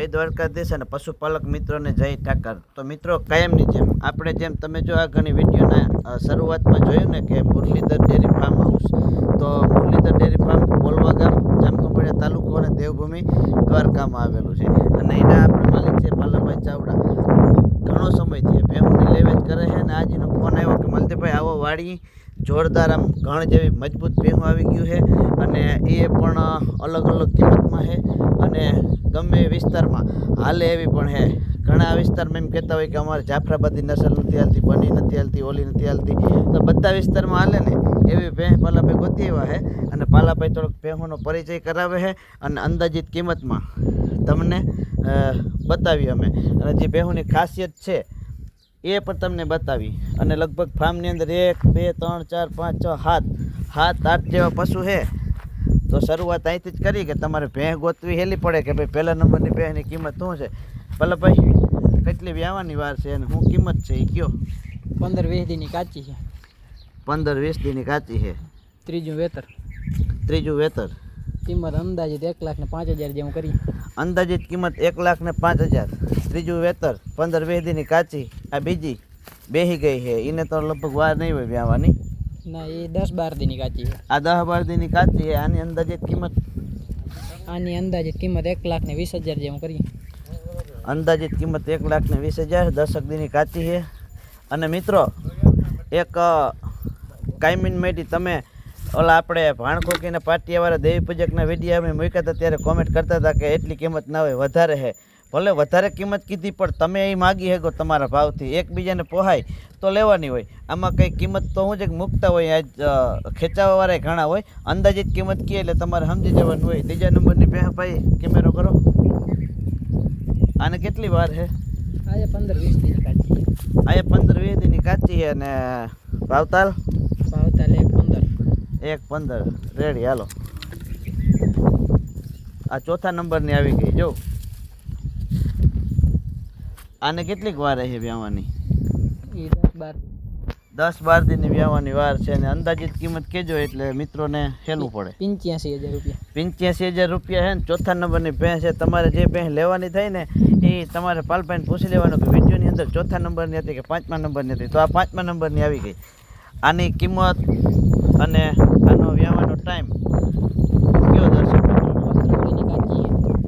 જય દ્વારકાધીશ અને પશુપાલક મિત્રોને જય ઠાકર. તો મિત્રો, કાયમની જેમ આપણે જેમ તમે જો આ ઘણી વિડીયોના શરૂઆતમાં જોયું ને કે મુરલીધર ડેરી ફાર્મ હાઉસ તો મુરલીધર ડેરી ફાર્મ કોલવા ગામ જામકુંભળિયા તાલુકો અને દેવભૂમિ દ્વારકામાં આવેલું છે. અને એના આપણે માલિક છે પાલાભાઈ ચાવડા. ઘણો સમય થયો. ભેહુની લેવેજ કરે છે અને આજનો ફોન આવ્યો કે, મલતીભાઈ, આવો વાડી જોરદાર આમ ઘણ જેવી મજબૂત ભેહું આવી ગયું છે અને એ પણ અલગ અલગ કિંમતમાં છે અને ગમે વિસ્તારમાં હાલે એવી પણ છે. ઘણા વિસ્તારમાં એમ કહેતા હોય કે અમારે જાફરાબાદી નસલ નથી હાલતી, બની નથી હાલતી, ઓલી નથી હાલતી. તો બધા વિસ્તારમાં હાલે ને એવી ભેહ પાલાભાઈ ગોતી એવા છે અને પાલાભાઈ થોડોક ભેહોનો પરિચય કરાવે છે અને અંદાજિત કિંમતમાં તમને બતાવી અમે. અને જે ભેહુની ખાસિયત છે એ પણ તમને બતાવી. અને લગભગ ફાર્મની અંદર એક બે ત્રણ ચાર પાંચ છ સાત સાત આઠ જેવા પશુ છે. તો શરૂઆત અહીંથી જ કરી કે તમારે ભેં ગોતવી હેલી પડે કે ભાઈ પહેલા નંબરની ભેંની કિંમત શું છે? ભલે કેટલી વ્યાવાની વાર છે અને શું કિંમત છે એ કયો? પંદર વીસ દીની કાચી છે. પંદર વીસ દીની કાચી છે. ત્રીજું વેતર. ત્રીજું વેતર. કિંમત અંદાજિત એક લાખ ને પાંચ હજાર જેવું કરી. અંદાજિત કિંમત એક લાખ ને પાંચ હજાર. ત્રીજું વેતર પંદર વીસ દીની કાચી આ બીજી બેહી ગઈ છે. એને તો લગભગ વાર નહીં હોય વ્યાવાની. ના એ દસ બાર દીની કાચી છે. આ દસ બાર દીની કાચી છે. આની અંદાજિત કિંમત? આની અંદાજિત કિંમત એક લાખ ને વીસ હજાર જેવું કરી અંદાજિત કિંમત એક લાખ ને વીસ હજાર. દસક દીની કાચી છે. અને મિત્રો એક કાયમીન મેટી તમે ઓલા આપણે ભાણખોકીને પાટિયાવાળા દેવી પૂજકના વીડિયો અમે મૂક્યા હતા ત્યારે કોમેન્ટ કરતા હતા કે એટલી કિંમત ના હોય વધારે હે. ભલે વધારે કિંમત કીધી પણ તમે એ માગી શકો તમારા ભાવથી. એકબીજાને પોહાય તો લેવાની હોય. આમાં કંઈ કિંમત તો હું જ મૂકતા હોય આજ ખેંચાવાવાળા ઘણા હોય. અંદાજિત કિંમત કહે એટલે તમારે સમજી જવાનું હોય. ત્રીજા નંબરની બે ભાઈ કેમેરો કરો. આને કેટલી વાર છે આજે પંદર વીસ દિન કાચી આજે આ પંદર વીસ દીની કાચી છે અને ભાવતાલ? એક પંદર. રેડી હાલો. આ ચોથા નંબરની આવી ગઈ જો. આને કેટલીક વાર છે વ્યાવાની? દસ બાર. દિનની વ્યાવાની વાર છે અને અંદાજિત કિંમત કેજો એટલે મિત્રોને હેલું પડે. પંચ્યાસી હજાર રૂપિયા. પંચ્યાસી હજાર રૂપિયા છે ને ચોથા નંબરની ભેંસ છે. તમારે જે ભેંસ લેવાની થાય ને એ તમારે પાલભાઈને પૂછી લેવાનું કે વિડીયોની અંદર ચોથા નંબરની હતી કે પાંચમા નંબરની હતી. તો આ પાંચમા નંબરની આવી ગઈ. આની કિંમત અને આનો વ્યવહારનો ટાઈમ કયો દર્શક દીની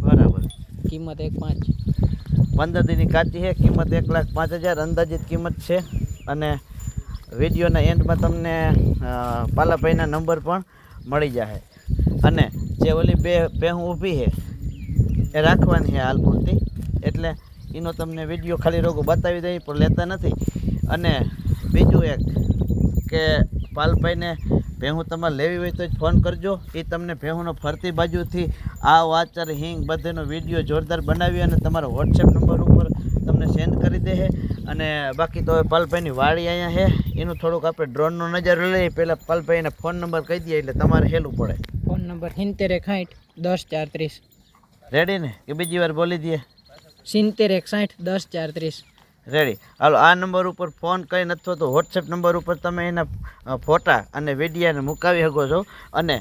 બરાબર. કિંમત એક પાંચ. પંદર દિનની કાચી છે કિંમત એક લાખ પાંચ હજાર અંદાજિત કિંમત છે. અને વિડીયોના એન્ડમાં તમને પાલાભાઈના નંબર પણ મળી જશે અને જે ઓલી બે ભેહું ઊભી છે એ રાખવાની છે હાલ પૂરતી. એટલે એનો તમને વીડિયો ખાલી રોગો બતાવી દઈ પણ લેતા નથી. અને બીજું એક કે પાલભાઈને ભેહું તમારે લેવી હોય તો જ ફોન કરજો. એ તમને ભેહુંનો ફરતી બાજુથી આ વાચાર હિંગ બધેનો વીડિયો જોરદાર બનાવી અને તમારા વોટ્સએપ નંબર ઉપર તમને સેન્ડ કરી દે અને બાકી તો હવે પાલભાઈની વાડી અહીંયા છે એનું થોડુંક આપણે ડ્રોનનો નજારો લઈએ. પહેલાં પલભાઈને ફોન નંબર કહી દઈએ એટલે તમારે હેલું પડે. ફોન નંબર સિત્તેર એક સાઠ દસ ચાર ત્રીસ. રેડી ને? કે બીજી વાર બોલી દઈએ. સિત્તેર એક સાઠ દસ ચાર ત્રીસ. રેડી હાલો, આ નંબર ઉપર ફોન કરી નથી તો વોટ્સએપ નંબર ઉપર તમે એના ફોટા અને વિડીયાને મુકાવી શકો છો. અને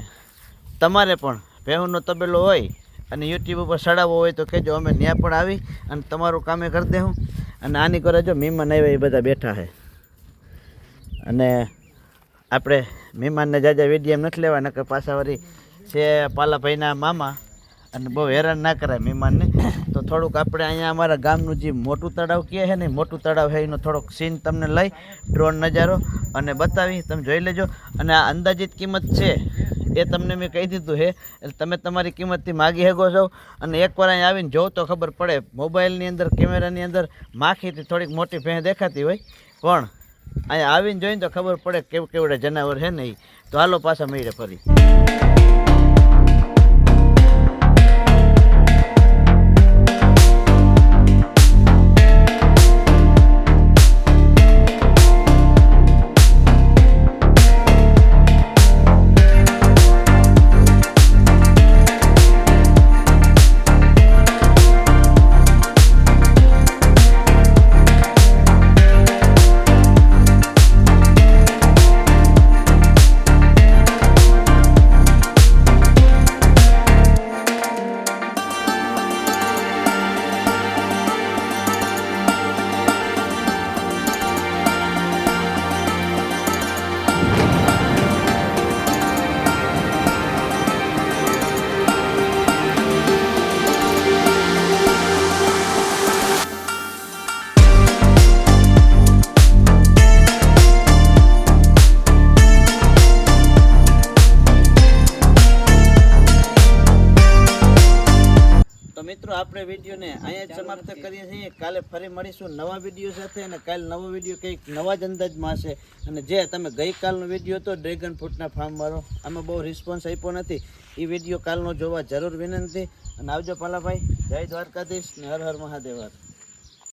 તમારે પણ ભેહુંનો તબેલો હોય અને યુટ્યુબ ઉપર ચડાવવો હોય તો કહેજો, અમે ત્યાં પણ આવી અને તમારું કામે કરી દેવું અને આની કરે જો, મહેમાન આવ્યા એ બધા બેઠા છે. અને આપણે મહેમાનને જાજા વીડિયો નથી લેવા નકર પાછા વળી છે પાલાભાઈના મામા અને બહુ હેરાન ના કરાય મહેમાનને. તો થોડુંક આપણે અહીંયા અમારા ગામનું જે મોટું તળાવ કહે છે ને મોટું તળાવ છે, એનો થોડોક સીન તમને લઈ ડ્રોન નજારો અને બતાવી, તમે જોઈ લેજો. અને આ અંદાજિત કિંમત છે, એ તમને મેં કહી દીધું છે. એટલે તમે તમારી કિંમતથી માગી શકો છો. અને એકવાર અહીંયા આવીને જોવ તો ખબર પડે, મોબાઈલની અંદર, કેમેરાની અંદર માખીથી થોડીક મોટી ભેં દેખાતી હોય. પણ અહીંયા આવીને જોઈને તો ખબર પડે કેવું કેવડે જનાવર છે ને એ તો હાલો પાછા મળીએ ફરી. આપણે વિડીયોને અહીંયા જ સમાપ્ત કરીએ છીએ. કાલે ફરી મળીશું નવા વીડિયો સાથે અને કાલે નવો વીડિયો કંઈક નવા જ અંદાજમાં હશે. અને જે તમે ગઈકાલનો વીડિયો હતો, ડ્રેગન ફ્રૂટના ફાર્મવાળો આમાં બહુ રિસ્પોન્સ આપ્યો નથી. એ વીડિયો કાલનો જોવા જરૂર વિનંતી. અને આવજો પાલાભાઈ. જય દ્વારકાધીશ. ને હર હર મહાદેવ.